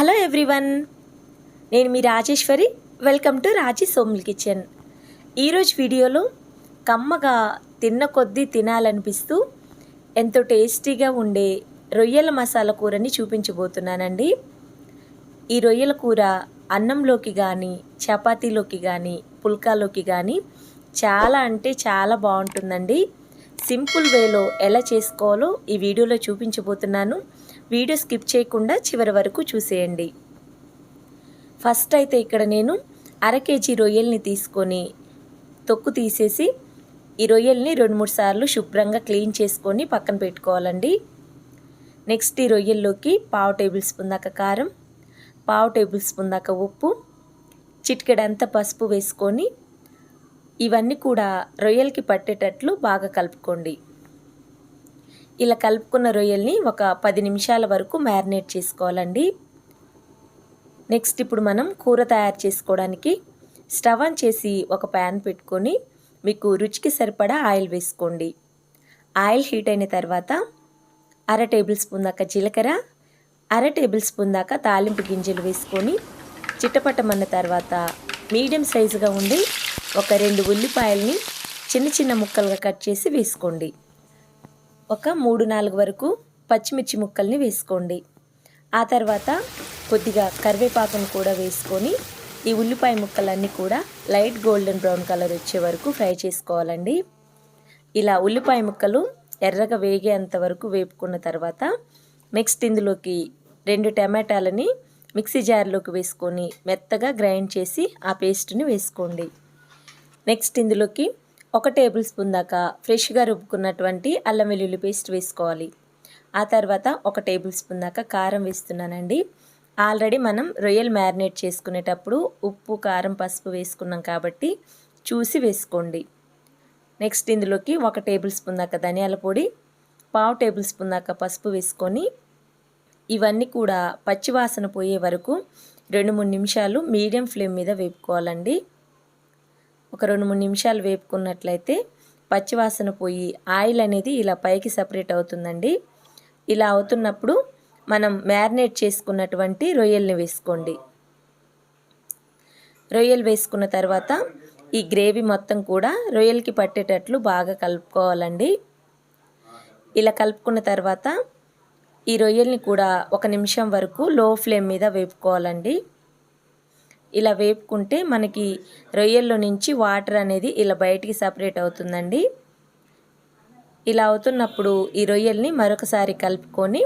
Hello everyone నేను మీ Rajeshwari. Welcome to Raji Somul kitchen. ఈరోజు వీడియోలో కమ్మగా తిన్న కొద్దీ తినాలనిపిస్తూ ఎంతో టేస్టీగా ఉండే రొయ్యల మసాలా కూరని చూపించబోతున్నానండి. ఈ రొయ్యల కూర అన్నంలోకి కానీ చపాతీలోకి కానీ పుల్కాలోకి కానీ చాలా అంటే చాలా బాగుంటుందండి. సింపుల్ వేలో ఎలా చేసుకోవాలో ఈ వీడియోలో చూపించబోతున్నాను. వీడియో స్కిప్ చేయకుండా చివరి వరకు చూసేయండి. ఫస్ట్ అయితే ఇక్కడ నేను అర కేజీ రొయ్యల్ని తీసుకొని తొక్కు తీసేసి ఈ రొయ్యల్ని రెండు మూడు సార్లు శుభ్రంగా క్లీన్ చేసుకొని పక్కన పెట్టుకోవాలండి. నెక్స్ట్ ఈ రొయ్యల్లోకి పావు టేబుల్ స్పూన్ దాకా కారం పావు టేబుల్ స్పూన్ దాకా ఉప్పు చిటికెడంతా పసుపు వేసుకొని ఇవన్నీ కూడా రొయ్యలకి పట్టేటట్లు బాగా కలుపుకోండి. ఇలా కలుపుకున్న రొయ్యల్ని ఒక పది నిమిషాల వరకు మ్యారినేట్ చేసుకోవాలండి. నెక్స్ట్ ఇప్పుడు మనం కూర తయారు చేసుకోవడానికి స్టవ్ ఆన్ చేసి ఒక ప్యాన్ పెట్టుకొని మీకు రుచికి సరిపడా ఆయిల్ వేసుకోండి. ఆయిల్ హీట్ అయిన తర్వాత అర టేబుల్ స్పూన్ దాకా జీలకర్ర అర టేబుల్ స్పూన్ దాకా తాలింపు గింజలు వేసుకొని చిట్టపట్టమన్న తర్వాత మీడియం సైజుగా ఉండి ఒక రెండు ఉల్లిపాయల్ని చిన్న చిన్న ముక్కలుగా కట్ చేసి వేసుకోండి. ఒక మూడు నాలుగు వరకు పచ్చిమిర్చి ముక్కల్ని వేసుకోండి. ఆ తర్వాత కొద్దిగా కరివేపాకును కూడా వేసుకొని ఈ ఉల్లిపాయ ముక్కలన్నీ కూడా లైట్ గోల్డెన్ బ్రౌన్ కలర్ వచ్చే వరకు ఫ్రై చేసుకోవాలండి. ఇలా ఉల్లిపాయ ముక్కలు ఎర్రగా వేగేంత వరకు వేపుకున్న తర్వాత నెక్స్ట్ ఇందులోకి రెండు టమాటాలని మిక్సీ జార్లోకి వేసుకొని మెత్తగా గ్రైండ్ చేసి ఆ పేస్ట్ని వేసుకోండి. నెక్స్ట్ ఇందులోకి ఒక టేబుల్ స్పూన్ దాకా ఫ్రెష్గా రుబ్బుకున్నటువంటి అల్లం వెల్లుల్లి పేస్ట్ వేసుకోవాలి. ఆ తర్వాత ఒక టేబుల్ స్పూన్ దాకా కారం వేస్తున్నానండి. ఆల్రెడీ మనం రొయ్యలు మ్యారినేట్ చేసుకునేటప్పుడు ఉప్పు కారం పసుపు వేసుకున్నాం కాబట్టి చూసి వేసుకోండి. నెక్స్ట్ ఇందులోకి ఒక టేబుల్ స్పూన్ దాకా ధనియాల పొడి పావు టేబుల్ స్పూన్ దాకా పసుపు వేసుకొని ఇవన్నీ కూడా పచ్చివాసన పోయే వరకు రెండు మూడు నిమిషాలు మీడియం ఫ్లేమ్ మీద వేపుకోవాలండి. ఒక రెండు మూడు నిమిషాలు వేపుకున్నట్లయితే పచ్చివాసన పోయి ఆయిల్ అనేది ఇలా పైకి సపరేట్ అవుతుందండి. ఇలా అవుతున్నప్పుడు మనం మ్యారినేట్ చేసుకున్నటువంటి రొయ్యల్ని వేసుకోండి. రొయ్యలు వేసుకున్న తర్వాత ఈ గ్రేవీ మొత్తం కూడా రొయ్యలకి పట్టేటట్లు బాగా కలుపుకోవాలండి. ఇలా కలుపుకున్న తర్వాత ఈ రొయ్యల్ని కూడా ఒక నిమిషం వరకు లో ఫ్లేమ్ మీద వేపుకోవాలండి. ఇలా వేపుకుంటే మనకి రొయ్యల్లో నుంచి వాటర్ అనేది ఇలా బయటికి సపరేట్ అవుతుందండి. ఇలా అవుతున్నప్పుడు ఈ రొయ్యల్ని మరొకసారి కలుపుకొని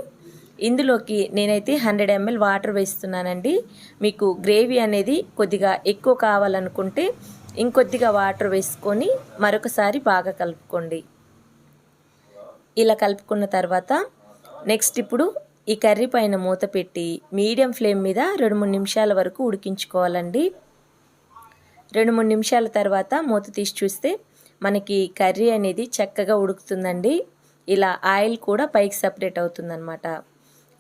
ఇందులోకి నేనైతే హండ్రెడ్ ఎంఎల్ వాటర్ వేస్తున్నానండి. మీకు గ్రేవీ అనేది కొద్దిగా ఎక్కువ కావాలనుకుంటే ఇంకొద్దిగా వాటర్ వేసుకొని మరొకసారి బాగా కలుపుకోండి. ఇలా కలుపుకున్న తర్వాత నెక్స్ట్ ఇప్పుడు ఈ కర్రీ పైన మూత పెట్టి మీడియం ఫ్లేమ్ మీద రెండు మూడు నిమిషాల వరకు ఉడికించుకోవాలండి. రెండు మూడు నిమిషాల తర్వాత మూత తీసి చూస్తే మనకి కర్రీ అనేది చక్కగా ఉడుకుతుందండి. ఇలా ఆయిల్ కూడా పైకి సపరేట్ అవుతుందన్నమాట.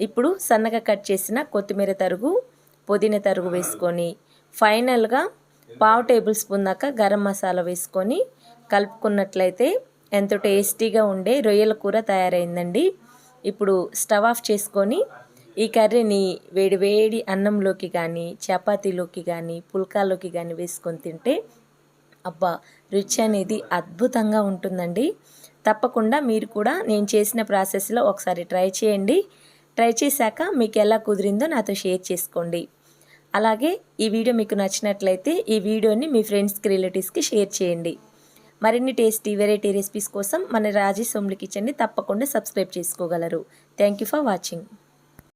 ఇప్పుడు సన్నగా కట్ చేసిన కొత్తిమీర తరుగు పుదీనా తరుగు వేసుకొని ఫైనల్గా పావు టేబుల్ స్పూన్ దాకా గరం మసాలా వేసుకొని కలుపుకున్నట్లయితే ఎంతో టేస్టీగా ఉండే రొయ్యల కూర తయారైందండి. ఇప్పుడు స్టవ్ ఆఫ్ చేసుకొని ఈ కర్రీని వేడి వేడి అన్నంలోకి కానీ చపాతీలోకి కానీ పుల్కాలోకి కానీ వేసుకొని తింటే అబ్బా రుచి అనేది అద్భుతంగా ఉంటుందండి. తప్పకుండా మీరు కూడా నేను చేసిన ప్రాసెస్లో ఒకసారి ట్రై చేయండి. ట్రై చేశాక మీకు ఎలా కుదిరిందో నాతో షేర్ చేసుకోండి. అలాగే ఈ వీడియో మీకు నచ్చినట్లయితే ఈ వీడియోని మీ ఫ్రెండ్స్కి రిలేటివ్స్కి షేర్ చేయండి. మరిన్ని టేస్టీ వెరైటీ రెసిపీస్ కోసం మన రాజీ సోమ్లి కిచెన్ని తప్పకుండా సబ్స్క్రైబ్ చేసుకోగలరు. Thank you for watching